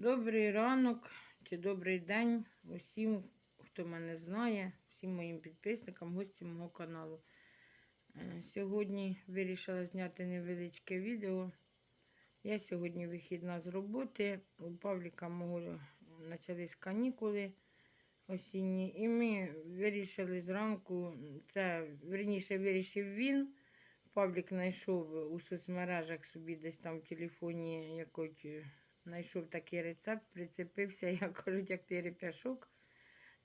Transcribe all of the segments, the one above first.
Добрий ранок чи добрий день усім, хто мене знає, всім моїм підписникам, гостям мого каналу. Е, Сьогодні вирішила зняти невеличке відео. Я сьогодні вихідна з роботи. У Павліка мого почались канікули осінні, і ми вирішили зранку, це верніше вирішив він. Павлік знайшов у соцмережах собі десь там в телефоні якось знайшов такий рецепт, прицепився, як кажуть, як ти реп'яшок.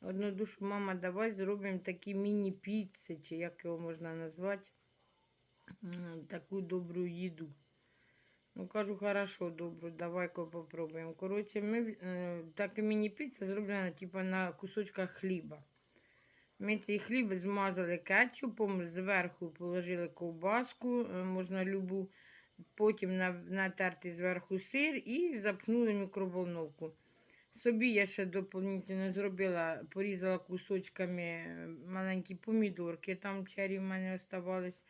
Одну душу, мама, давай зробимо такі міні-піци, чи як його можна назвати, таку добру їду. Ну, кажу, хорошо, добру, давай-ка попробуємо. Коротше, ми е, так міні-піца зроблена типу, на кусочках хліба. Ми цей хліб змазали кетчупом, зверху положили ковбаску, е, можна любу, потім на- натерти зверху сир і запхнули мікроволновку. Собі я ще доповнительно зробила, порізала кусочками маленькі помідорки, там чері в мене оставались.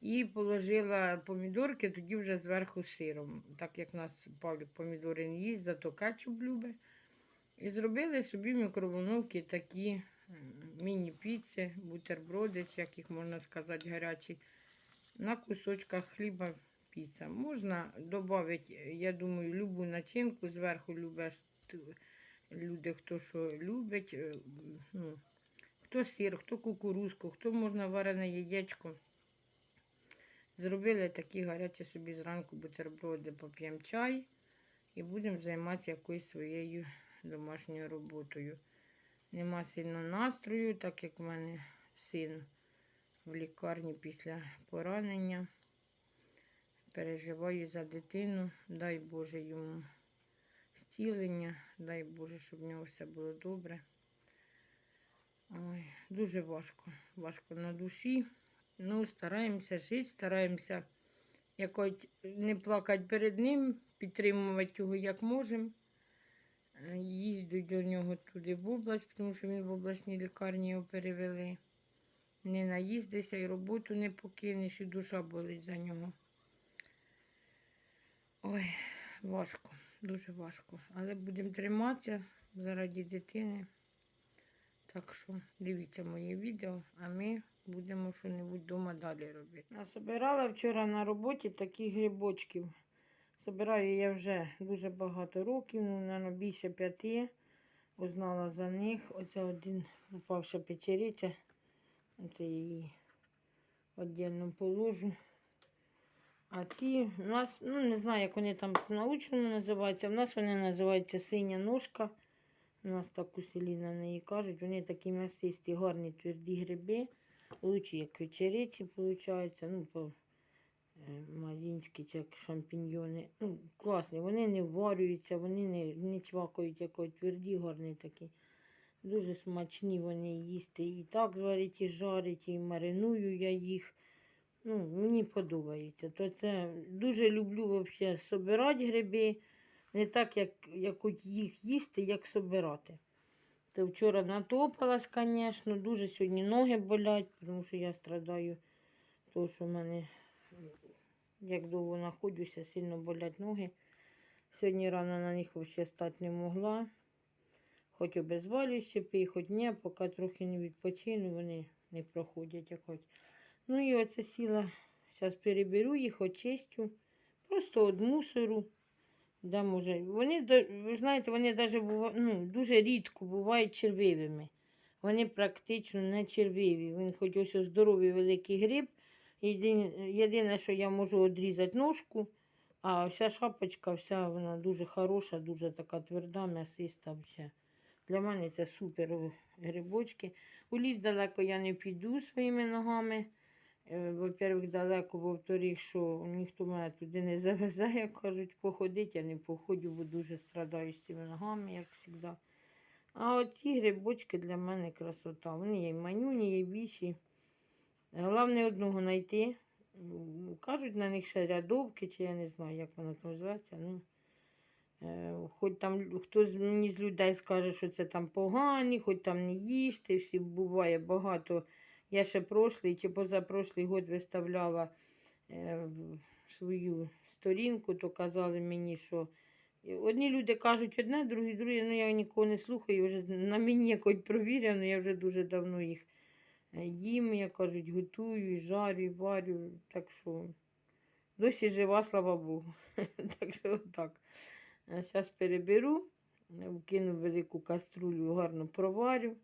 І положила помідорки тоді вже зверху сиром. Так як нас Павлік помідори не їсть, зато кетчуп любить. І зробили собі в мікроволновці такі міні-піци, бутерброди, як їх можна сказати, гарячі. На кусочках хліба піца. Можна додати, я думаю, любу начинку зверху любить люди, хто що любить. е, Ну, хто сир, хто кукурузку, хто можна варене яєчко. Зробили такі гарячі собі зранку бутерброди, поп'ємо чай і будемо займатися якоюсь своєю домашньою роботою. Нема сильно настрою, так як в мене син в лікарні після поранення. Переживаю за дитину. Дай Боже йому зцілення, дай Боже, щоб в нього все було добре. Ой, дуже важко, важко на душі. Ну, стараємося жити, стараємося якось не плакати перед ним, підтримувати його як можемо. Їздю до нього туди в область, тому що він в обласній лікарні його перевели. Не наїздися і роботу не покинеш, і душа болить за нього. Ой, важко, дуже важко. Але будемо триматися заради дитини. Так що дивіться моє відео, а ми будемо щось вдома далі робити. Насобирала вчора на роботі таких грибочків. Собираю я вже дуже багато років, ну, мабуть, більше п'яти. Узнала за них. Оце один упавша печериця. Це її віддільно положу. А ті у нас, ну не знаю, як вони там по-научному називаються. В нас вони називаються синя ножка. У нас так у селі на неї кажуть. Вони такі м'ясисті, гарні тверді гриби. Лучі, як вечериці, виходить. Ну, по е, мазінські як шампіньйони. Ну, класні. Вони не варюються, вони не, не чвакають, як тверді, гарні такі. Дуже смачні вони їсти. І так зварять, і жарять, і мариную я їх. Ну, мені подобається. То це дуже люблю вообще собирати гриби. Не так, як, як їх їсти, як собирати. То вчора натопилась, звісно, дуже сьогодні ноги болять, тому що я страдаю, тому що в мене, як довго знаходжуся, сильно болять ноги. Сьогодні рано на них взагалі стати не могла. Хоч обезвалюючи пий, хоч ні, поки трохи не відпочину, вони не проходять якось. Ну і оце сіла, зараз переберу їх, очистю, просто від мусору. Да, може. Вони, ви знаєте, вони даже бува, ну, дуже рідко бувають червивими. Вони практично не червиві. Він хоч ось здоровий великий гриб. Єдине, що я можу відрізати ножку, а вся шапочка, вся вона дуже хороша, дуже така тверда, м'ясиста. Для мене це супер грибочки. У ліс далеко я не піду своїми ногами. Е, Во-первых, далеко, во-вторых, що ніхто мене туди не завезе, кажуть, походити, я не походжу, бо дуже страдаю з цими ногами, як завжди. А оці грибочки для мене красота. Вони є манюні, є більші. Головне одного знайти. Кажуть на них ще рядовки, чи я не знаю, як вона там зветься. Ну, е, хоч там хтось мені з людей скаже, що це там погані, хоч там не їжте, всі буває багато. Я ще прошлий чи позапрошлий год виставляла е, свою сторінку, то казали мені, що Одні люди кажуть одне, другі друге, ну я нікого не слухаю, вже на мені якось провірено, я вже дуже давно їх е, їм, як кажуть, готую, і жарю, і варю. Так що досі жива, слава Богу. так що отак. Зараз переберу, е, вкину велику каструлю, гарно проварю.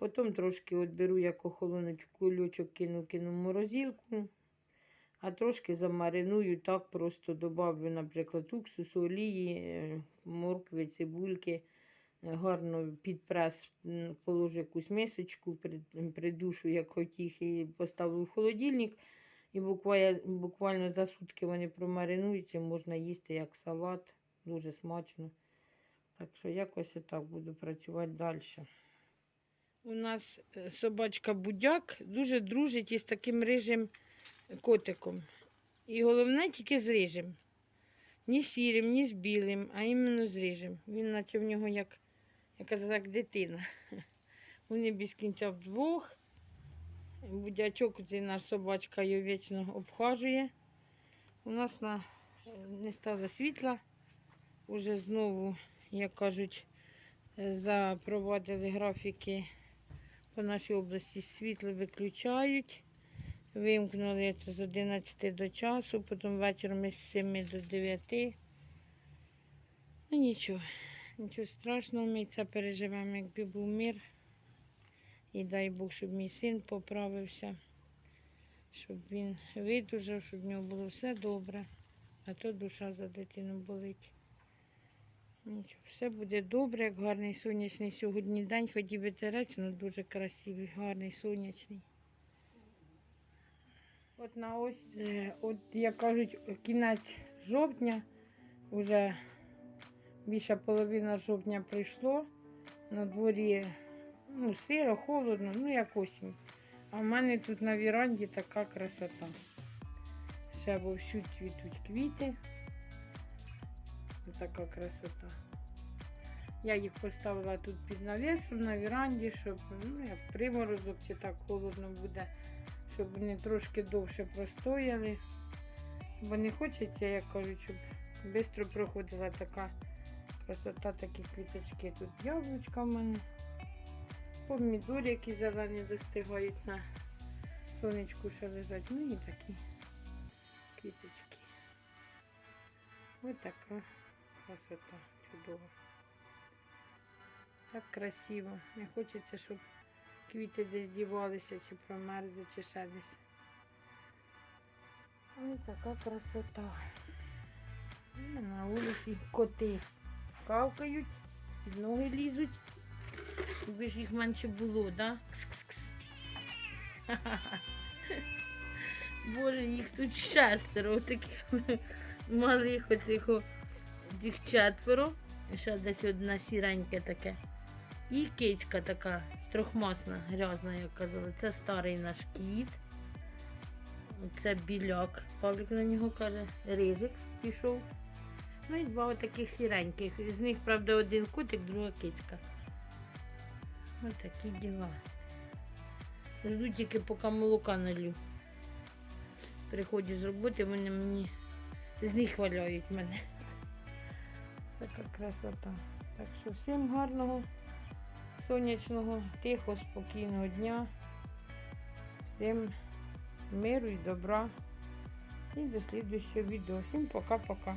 Потім трошки от беру, як охолонуть кульочок, кину, кину в морозилку. А трошки замариную, так просто добавлю, наприклад, уксусу, олії, е, моркви, цибульки. е, Гарно під прес положу якусь мисочку, придушу, як хотіх, і поставлю в холодильник. І буквально за сутки вони промаринуються, можна їсти як салат, дуже смачно. Так що якось отак буду працювати далі. У нас е, собачка Будяк дуже дружить із таким рижим котиком. І головне тільки з рижим. Ні сірим, ні з білим, а іменно з рижим. Він наче в нього як, я казала, як дитина. Вони без кінця вдвох. Будячок, цей наш собачка його вічно обхажує. У нас на, е, не стало світла. Уже знову, як кажуть, е, запровадили графіки по нашій області світло виключають. Вимкнули це з 11 до часу, потім вечором із 7 до 9. Ну нічого, нічого страшного, ми це переживемо, якби був мир. І дай Бог, щоб мій син поправився, щоб він видужав, щоб в нього було все добре. А то душа за дитину болить. Все буде добре, як гарний сонячний сьогодні день, хоч і вітерець, але дуже красивий, гарний сонячний. От на ось, е, от як кажуть, кінець жовтня, вже більша половина жовтня прийшло. На дворі ну, сиро, холодно, ну як осінь. А в мене тут на віранді така красота. Ще вовсю цвітуть квіти. Така красота. Я їх поставила тут під навісом на віранді, щоб ну, як приморозок чи так холодно буде, щоб вони трошки довше простояли. Бо не хочеться, як кажуть, щоб швидко проходила така красота, такі квіточки. Тут яблучка в мене. Помідори, які зелені достигають на сонечку ще лежать. Ну і такі квіточки. Ось така красота чудова. Так красиво. Не хочеться, щоб квіти десь дівалися, чи промерзли, чи ще десь. Ось така красота. На вулиці коти кавкають, ноги лізуть. Якби ж їх менше було, да? Кс-кс-кс. Боже, їх тут шестеро, таких малих оцих цих четверо. Ще десь одна сіреньке таке. І кичка така, трохмасна, грязна, як казали. Це старий наш кіт. Це біляк. Павлік на нього каже, ризик пішов. Ну і два таких сіреньких. З них, правда, один котик, друга кицька. Ось такі діла. Жду тільки поки молока налю. Приходжу з роботи, вони мені з них валяють мене. Така красота. Так що всім гарного, сонячного, тихо, спокійного дня. Всім миру і добра. І до слідуючого відео. Всім пока-пока.